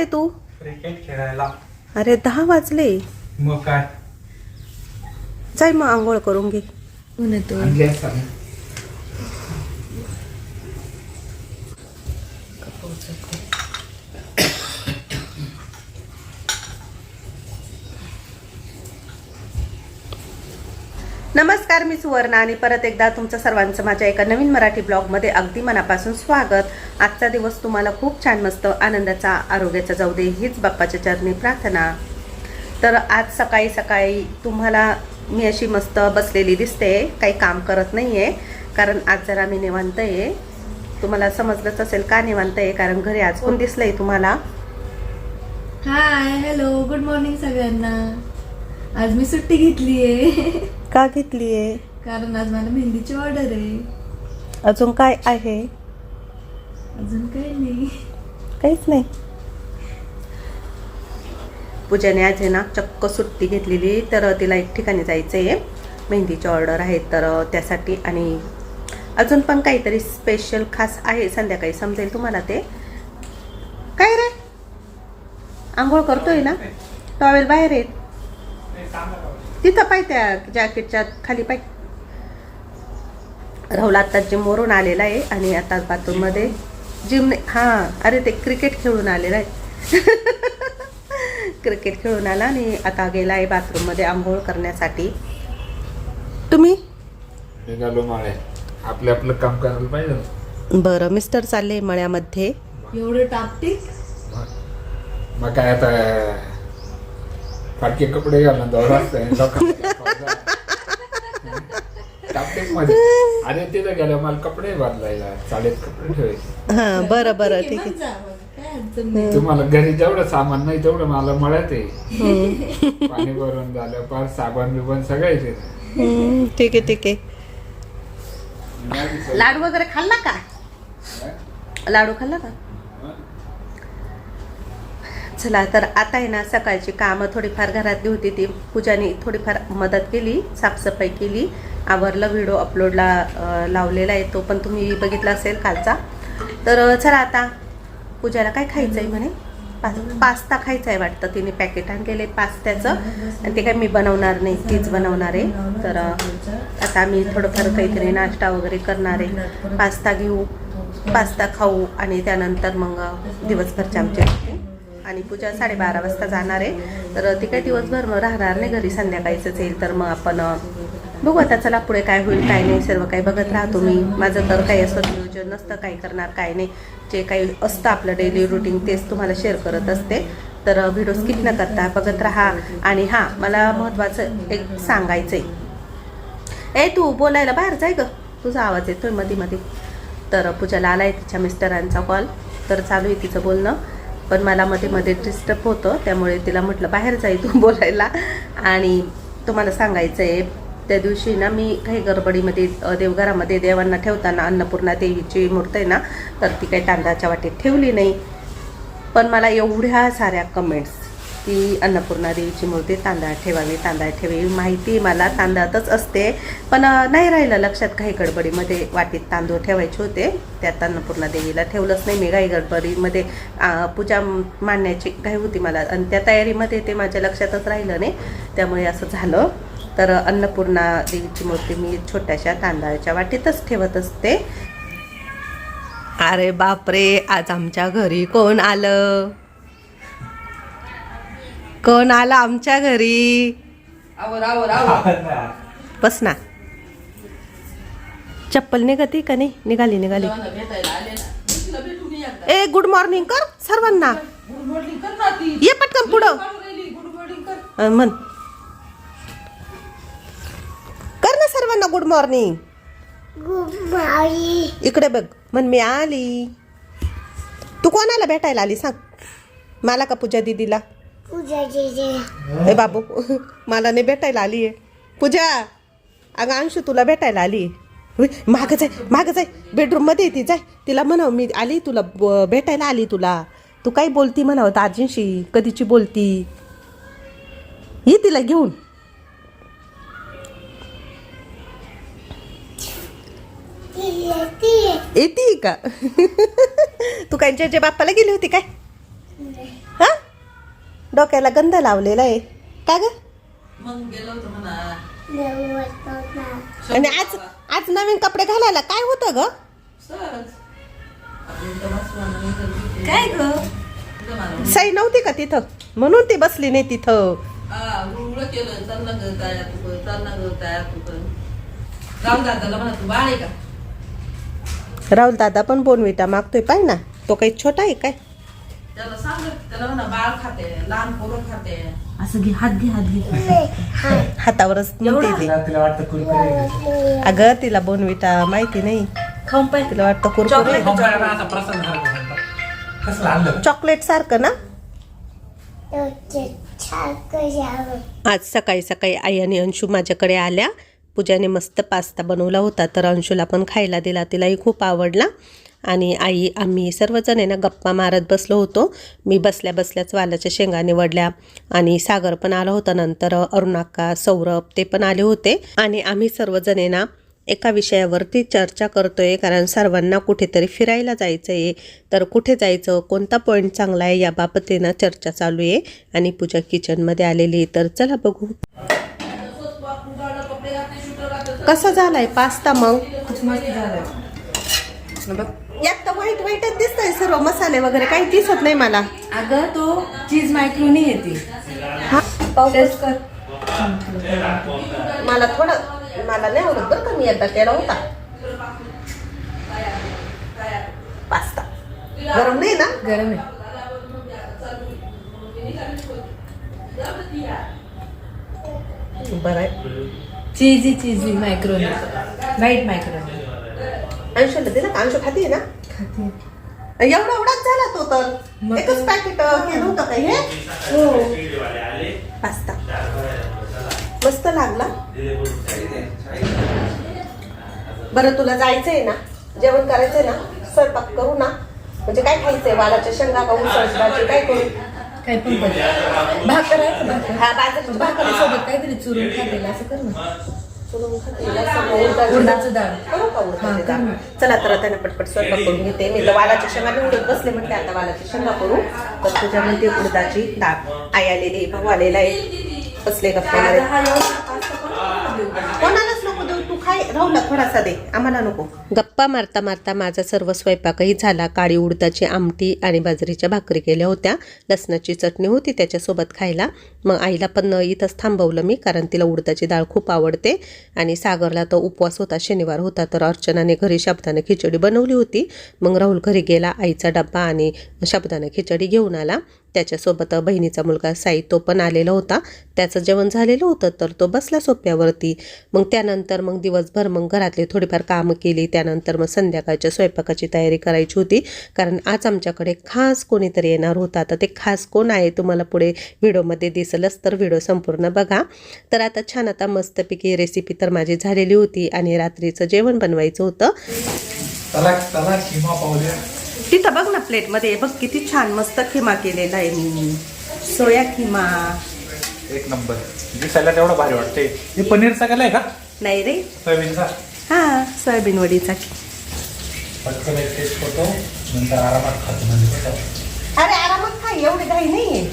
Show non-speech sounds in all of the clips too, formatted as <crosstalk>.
रे तू? Cricket खेळायला. अरे दहा वाजले. मग काय? जाय मग आंघोळ करून घे. आणली नमस्कार मी सुवर्णा आणि परत एकदा तुमचं सर्वांचं माझ्या एका नवीन मराठी ब्लॉगमध्ये अगदी मनापासून स्वागत. आजचा दिवस तुम्हाला खूप छान मस्त आनंदाचा आरोग्याचा जाऊ दे हीच बाप्पाच्या चरणी प्रार्थना. तर आज सकाळी सकाळी तुम्हाला मी अशी मस्त बसलेली दिसते काही काम करत नाही आहे कारण आज जरा मी निवांत आहे. तुम्हाला समजलंच असेल का निवांत आहे कारण घरी आज कोण दिसलंय तुम्हाला. हाय हॅलो गुड मॉर्निंग सगळ्यांना. आज मी सुट्टी घेतली आहे का घेतली आहे कारण आज मला मेहंदीची ऑर्डर आहे. अजून काय आहे? अजून काही नाही. काहीच नाही. पूजाने आज आहे ना चक्क सुट्टी घेतलेली तर तिला एक ठिकाणी जायचं आहे मेहंदीची ऑर्डर आहे तर त्यासाठी आणि अजून पण काहीतरी स्पेशल खास आहे संध्याकाळी समजेल तुम्हाला ते. काय रे? आंघोळ करतोय ना? टॉवेल बाहेर आहेत. तिथं पाय त्या जॅकेटच्या खाली पाय. राहुल आता जिमवरून आलेला आहे आणि आता बाथरूममध्ये जिम हां अरे ते क्रिकेट खेळून आलेला आहे. <laughs> क्रिकेट खेळून आला आणि आता गेला आहे बाथरूममध्ये आंघोळ करण्यासाठी. तुम्ही? निघालो माळे. आपलं आपलं काम करायला पाहिजे. बरं मिस्टर चालले मळ्यामध्ये. एवढं टापटीक मग- मग काय आता फाटके कपडे घालून दौरा टापटेकमध्ये अरे तिथं गेलं मला कपडे बदलायला चालेल कपडे ठेवायचे. हां बरं बरं ठीक आहे. तुम्हाला घरी जेवढं सामान नाही तेवढं मला मळ्यात आहे. पाणी भरून झालं पार साबण बिबन सगळं येते हम्म, ठीक आहे ठीक आहे. लाडू वगैरे खाल्ला का? लाडू खाल्ला का? चला तर आता आहे ना सकाळची कामं थोडीफार घरातली होती ती. पूजाने थोडीफार मदत केली साफसफाई केली. आवरलं व्हिडिओ अपलोडला लावलेला आहे तो पण तुम्ही बघितला असेल कालचा. तर चला आता पूजाला काय खायचं आहे म्हणे? पास- पास्ता खायचा आहे वाटतं. तिने पॅकेट आणलेलं आहे पास्त्याचं. आणि ते काय मी बनवणार नाही तीच बनवणार आहे. तर आता आम्ही थोडंफार काहीतरी नाश्ता वगैरे करणार आहे. पास्ता घेऊ पास्ता खाऊ आणि त्यानंतर मग दिवसभरचे आमचे आणि पूजा साडेबारा वाजता जाणार आहे. तर ती काही दिवसभर मग राहणार नाही घरी संध्याकाळीच येईल. तर मग आपण बघू आता चला पुढे काय होईल काय नाही. सर्व काही बघत राहतो मी. माझं तर काही असं नियोजन नसतं काय करणार काय नाही. जे काही असतं आपलं डेली रुटीन तेच तुम्हाला शेअर करत असते. तर व्हिडिओ स्किप न करता बघत राहा. आणि हां मला महत्त्वाचं एक सांगायचं आहे ए तू बोलायला बाहेर जाय ग. तुझा आवाज येतोयमध्ये मध्ये तर पूजाला आलाय तिच्या मिस्टरांचा कॉल तर चालू आहे तिचं बोलणं. पण मला मध्ये मध्ये डिस्टर्ब होतं त्यामुळे तिला म्हटलं बाहेर जाई तू <laughs> बोलायला. आणि तुम्हाला सांगायचं आहे त्या दिवशी ना मी काही गडबडीमध्ये देवघरामध्ये देवांना ठेवताना अन्नपूर्णा देवीची मूर्त आहे ना तर ती काही तांदळाच्या वाटेत ठेवली नाही. पण मला एवढ्या साऱ्या कमेंट्स की अन्नपूर्णा देवीची मूर्ती तांदळात ठेवावी तांदळात ठेवावी. माहिती मला तांदळातच असते. पण नाही राहिलं लक्षात काही गडबडीमध्ये वाटीत तांदूळ ठेवायचे होते. त्यात अन्नपूर्णा देवीला ठेवलंच नाही. मी काही गडबडीमध्ये पूजा मांडण्याची घाई होती मला. आणि त्या तयारीमध्ये ते माझ्या लक्षातच राहिलं नाही. त्यामुळे असं झालं. तर अन्नपूर्णा देवीची मूर्ती मी छोट्याशा तांदळाच्या वाटीतच ठेवत असते. अरे बापरे आज आमच्या घरी कोण आलं? कोण आलं आमच्या घरी? बस ना. चप्पल निघती का नाही? निघाली निघाली. ए गुड मॉर्निंग कर सर्वांना. ये पटकन पुढं. म्हण. कर ना सर्वांना गुड मॉर्निंग इकडे बघ. म्हण मी आली. तू कोणाला भेटायला आली सांग. मला का पूजा दिदीला? ए बाबू मला नाही भेटायला आली आहे पूजा अगं अंशू तुला भेटायला आली मागं जाय मागं जाय. बेडरूममध्ये येते जाय. तिला म्हणाव मी आली तुला भेटायला आली तुला. तू काय बोलती म्हणावं दाजींशी कधीची बोलती? ये तिला घेऊन. येते. का? <laughs> तू जे बाप्पाला गेली होती काय? डोक्याला गंध लावलेला आहे. का ग? आणि आज आज नवीन कपडे घालायला काय होतं ग? काय ग? सई नव्हती का तिथं? म्हणून ती बसली नाही तिथं. राहुल दादा पण बोनविटा मागतोय पाय ना. तो काही छोटा आहे काय? त्याला सांग त्याला म्हणा बाळ खाते लहान पोरं खाते. असं घे हात घे हात घे. <laughs> हातावरच ती. तिला वाटतं कुरकुरे अगं तिला बोनविटा माहिती नाही. खाऊन पाय. तिला वाटतं कुरकुरे कसं आणलं? चॉकलेट सारखं ना? आज सकाळी सकाळी आई आणि अंशू माझ्याकडे आल्या. पूजाने मस्त पास्ता बनवला होता तर अंशूला पण खायला दिला. तिलाही खूप आवडला. आणि आई आम्ही सर्वजण आहे ना गप्पा मारत बसलो होतो. मी बसल्या बसल्याच वालाच्या शेंगा निवडल्या आणि सागर पण आला होता नंतर अरुणाक्का सौरभ ते पण आले होते. आणि आम्ही सर्वजण आहे ना एका विषयावरती चर्चा करतोय कारण सर्वांना कुठेतरी फिरायला जायचं आहे तर कुठे जायचं कोणता पॉईंट चांगला आहे याबाबत आहे ना चर्चा चालू आहे. आणि पूजा किचनमध्ये आलेली आहे. तर चला बघू. कसा झालाय पास्ता मग? यात तर व्हाईट व्हाईटच दिसतंय सर्व मसाले वगैरे काही दिसत नाही मला. अगं तो चीज मायक्रोनी येते. हा कर. मला थोडं मला नाही आवडत बरं का मी एकदा केला होता. पास्ता. गरम नाही ना? गरम आहे. बरं आहे. चीजी चीजी मायक्रोनी व्हाईट मायक्रोनी अंशूला दिला का अंशू खाते ना? खाते एवढा एवढाच झाला तो तर. एकच पॅकेट केलं होतं का हे? हो. पास्ता. मस्त लागला. बरं तुला जायचंय ना? जेवण करायचंय ना? स्वयंपाक करू ना? म्हणजे काय खायचंय? वालाच्या शेंगा का उसळची काय करू? काय पण कर. भाकर आहे का भाकर? हा बाजरीची भाकरी भाकरी. सोबत काहीतरी चुरून खातेला असं कर ना. उडदाची डाळ. चला तर त्यांना पटपट स्वयंपाक करून घेते. मी तर वालाच्या शेंगा निवडत बसले म्हटले आता वालाची शेंगा करू. तर तुझ्या म्हणते उडदाची डाळ. आई आलेली भाऊ आलेला आहे. बसले गप्पा कोणाला राहुला थोडासा दे. आम्हाला नको. गप्पा मारता मारता माझा सर्व स्वयंपाकही झाला. काळी उडदाची आमटी आणि बाजरीच्या भाकरी केल्या होत्या. लसणाची चटणी होती त्याच्यासोबत खायला. मग आईला पण इथंच थांबवलं मी कारण तिला उडदाची डाळ खूप आवडते. आणि सागरला तर उपवास होता शनिवार होता तर अर्चनाने घरी शाबदाने खिचडी बनवली होती. मग राहुल घरी गेला आईचा डब्बा आणि शाबदाने खिचडी घेऊन आला. त्याच्यासोबत बहिणीचा मुलगा साई तो पण आलेला होता. त्याचं जेवण झालेलं होतं तर तो बसला सोप्यावरती. मग त्यानंतर मग दिवसभर मग घरातले थोडीफार कामं केली. त्यानंतर मग संध्याकाळच्या स्वयंपाकाची तयारी करायची होती. कारण आज आमच्याकडे खास कोणीतरी येणार होता. तर ते खास कोण आहे तुम्हाला पुढे व्हिडिओमध्ये दिसलंच तर व्हिडिओ संपूर्ण बघा. तर आता छान आता मस्तपैकी रेसिपी तर माझी झालेली होती आणि रात्रीचं जेवण बनवायचं होतं. तिथं बघ ना प्लेटमध्ये. बघ किती छान मस्त खिमा केलेला आहे मी. सोया खिमा. एक नंबर. दिसायला तेवढं भारी वाटते हे पनीरचा केलाय का? नाही रे. सोयाबीनचा? हा सोयाबीन वडीचा. पटकन एक टेस्ट होतो नंतर आरामात खातो म्हणजे अरे आरामात खा एवढी घाई नाहीये.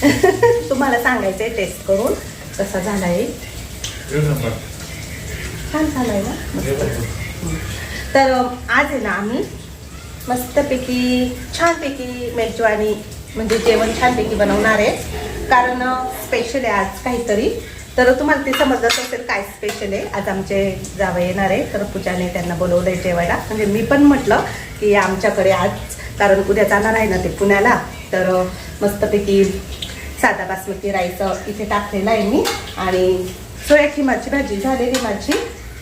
<laughs> तुम्हाला सांगायचंय टेस्ट करून कसा झालाय. एक नंबर. छान झालाय ना? बघ. तर आज आहे ना आम्ही मस्तपैकी छानपैकी मेजवानी म्हणजे जेवण छानपैकी बनवणार आहे. कारण स्पेशल आहे आज काहीतरी. तर तुम्हाला ते समजत असेल काय स्पेशल आहे. आज आमचे जावं येणार आहे. तर पूजाने त्यांना बोलवलंय जेवायला. म्हणजे मी पण म्हटलं की आमच्याकडे आज कारण उद्या जाणार आहे ना ते पुण्याला. तर मस्तपैकी साधा बासमती राईस इथे टाकलेला आहे मी. आणि सोयाची माझी भाजी झालेली माझी.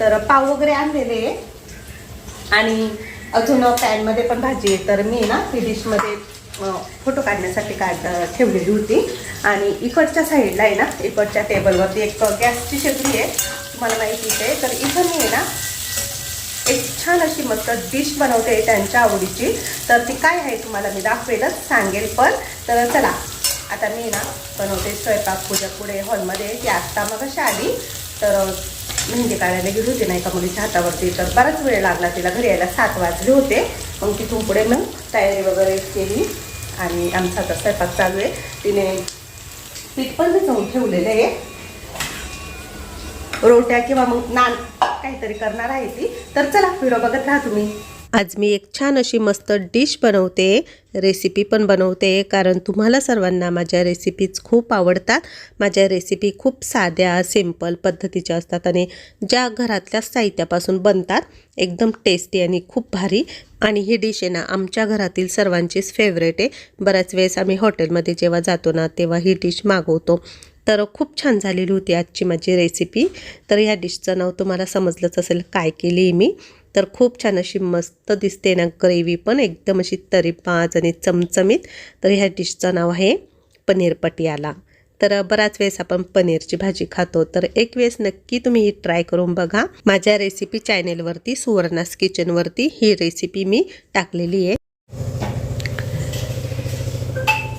तर पाव वगैरे आणलेले आहे. आणि अजून पॅनमध्ये पण भाजी आहे. तर मी ना ती डिशमध्ये फोटो काढण्यासाठी काढ ठेवलेली होती. आणि इकडच्या साईडला आहे ना इकडच्या टेबलवरती एक गॅसची शेगडी आहे. तुम्हाला माहितीच आहे तर इथं मी आहे ना एक छान अशी मस्त डिश बनवते त्यांच्या आवडीची. तर ती काय आहे तुम्हाला मी दाखवेलच सांगेल पण. तर चला आता मी ना बनवते स्वयंपाक पूजा पुढे हॉलमध्ये ती आत्ता मग अशी आली तर मेहंदी काढायला गेली होती नाही का? मुलीच्या हातावरती. तर बराच वेळ लागला तिला घरी यायला. सात वाजले होते. मग तिथून पुढे मग तयारी वगैरे केली. आणि आमचा आता स्वयंपाक चालू आहे. तिने पीठ पण भिजवून ठेवलेलं आहे. रोट्या किंवा मग नान काहीतरी करणार आहे ती. तर चला व्हिडिओ बघत राहा तुम्ही. आज मी एक छान अशी मस्त डिश बनवते. रेसिपी पण बनवते कारण तुम्हाला सर्वांना माझ्या रेसिपीज खूप आवडतात. माझ्या रेसिपी खूप साध्या सिंपल पद्धतीच्या असतात आणि ज्या घरातल्या साहित्यापासून बनतात एकदम टेस्टी आणि खूप भारी. आणि ही डिश आहे ना आमच्या घरातील सर्वांचीच फेवरेट आहे. बऱ्याच वेळेस आम्ही हॉटेलमध्ये जेव्हा जातो ना तेव्हा ही डिश मागवतो. तर खूप छान झालेली होती आजची माझी रेसिपी तर ह्या डिशचं नाव तुम्हाला समजलंच असेल काय केली आहे मी. तर खूप छान अशी मस्त दिसते ना ग्रेव्ही पण. एकदम अशी तरीपाज आणि चमचमीत. तर ह्या डिशचं नाव आहे पनीर पटियाला. तर बराच वेळेस आपण पनीरची भाजी खातो. तर एक वेळेस नक्की तुम्ही ही ट्राय करून बघा. माझ्या रेसिपी चॅनेलवरती सुवर्णास किचनवरती ही रेसिपी मी टाकलेली आहे.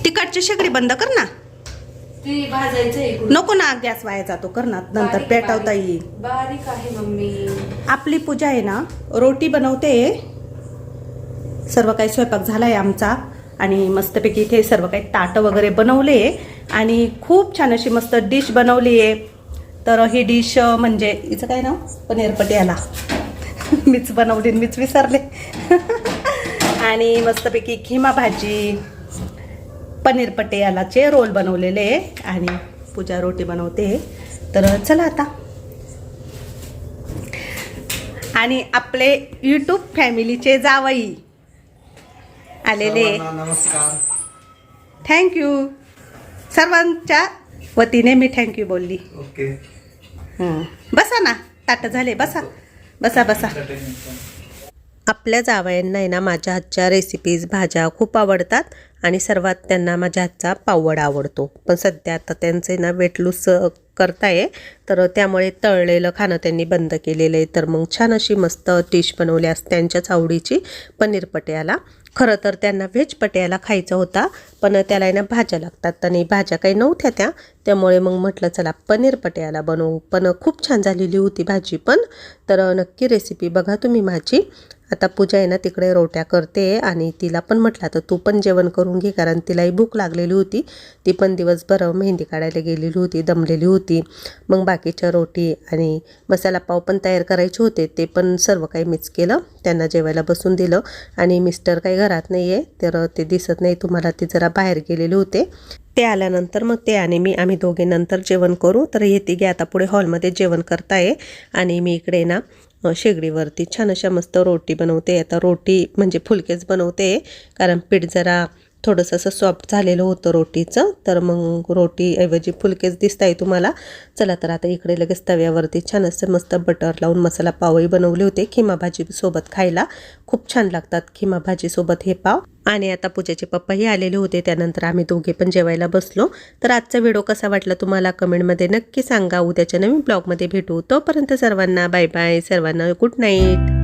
तिकडची शेगडी बंद कर ना. ती भाजायचं इकडून. नको ना गॅस वाया जातो. कर ना नंतर बारीक- पेटवता बारीक. येईल. बारीक आहे मम्मी. आपली पूजा आहे ना रोटी बनवते. सर्व काही स्वयंपाक झालाय आमचा. आणि मस्तपैकी इथे सर्व काही ताटं वगैरे बनवले. आणि खूप छान अशी मस्त डिश बनवली आहे. तर ही डिश म्हणजे हिचं काय नाव? पनीर पटियाला <laughs> मीच बनवली आणि मीच विसरले. <laughs> आणि मस्तपैकी खिमा भाजी. पनीर पटियालाचे रोल बनवलेले आणि पूजा रोटी बनवते. तर चला आता. आणि आपले यूट्यूब फॅमिलीचे जावई आलेले थँक्यू सर्वांच्या वतीने मी थँक्यू बोलली. ओके हं. बसा ना. ताट झाले. बसा. बसा बसा. आपल्या जावयांना आहे ना माझ्या हातच्या रेसिपीज भाज्या खूप आवडतात आणि सर्वात त्यांना माझ्या हातचा पावड आवडतो. पण सध्या आता त्यांचे ना वेट लूज करताय. तर त्यामुळे तळलेलं खाणं त्यांनी बंद केलेलं आहे. तर मग छान अशी मस्त डिश बनवल्यास त्यांच्याच आवडीची पनीर पट्याला. खरं तर त्यांना व्हेज पट्याला खायचा होता पण त्याला आहे ना भाज्या लागतात. आणि भाज्या काही नव्हत्या त्या. त्यामुळे मग म्हटलं चला पनीर पट्याला बनवू. पण खूप छान झालेली होती भाजी पण. तर नक्की रेसिपी बघा तुम्ही माझी. आता पूजा आहे ना तिकडे रोट्या करते आणि तिला पण म्हटलं तर तू पण जेवण करून घे कारण तिलाही भूक लागलेली होती. ती पण दिवसभर मेहंदी काढायला गेलेली होती दमलेली होती. मग बाकीच्या रोटी आणि मसाला पाव पण तयार करायचे होते ते पण सर्व काही मिक्स केलं त्यांना जेवायला बसून दिलं. आणि मिस्टर काही घरात नाही आहे तर ते दिसत नाही तुम्हाला ते जरा बाहेर गेलेले होते. ते आल्यानंतर मग ते आणि मी आम्ही दोघे नंतर जेवण करू. तर येते गे आता पुढे हॉलमध्ये जेवण करताय. आणि मी इकडे ना शेगडीवरती छान अशा मस्त रोटी बनवते. आता रोटी म्हणजे फुलकेच बनवते कारण पीठ जरा थोडंसं असं सॉफ्ट झालेलं होतं रोटीचं तर मग रोटीऐवजी फुलकेच दिसत आहे तुम्हाला. चला तर आता इकडे लगेच तव्यावरती छान असं मस्त बटर लावून मसाला पावही बनवले होते खिमा भाजीसोबत खायला. खूप छान लागतात खिमा भाजीसोबत हे पाव. आणि आता पूजेचे पप्पाही आलेले होते त्यानंतर आम्ही दोघे पण जेवायला बसलो. तर आजचा व्हिडिओ कसा वाटला तुम्हाला कमेंटमध्ये नक्की सांगा. उद्याच्या नवीन ब्लॉगमध्ये भेटू. तोपर्यंत सर्वांना बाय बाय सर्वांना गुड नाईट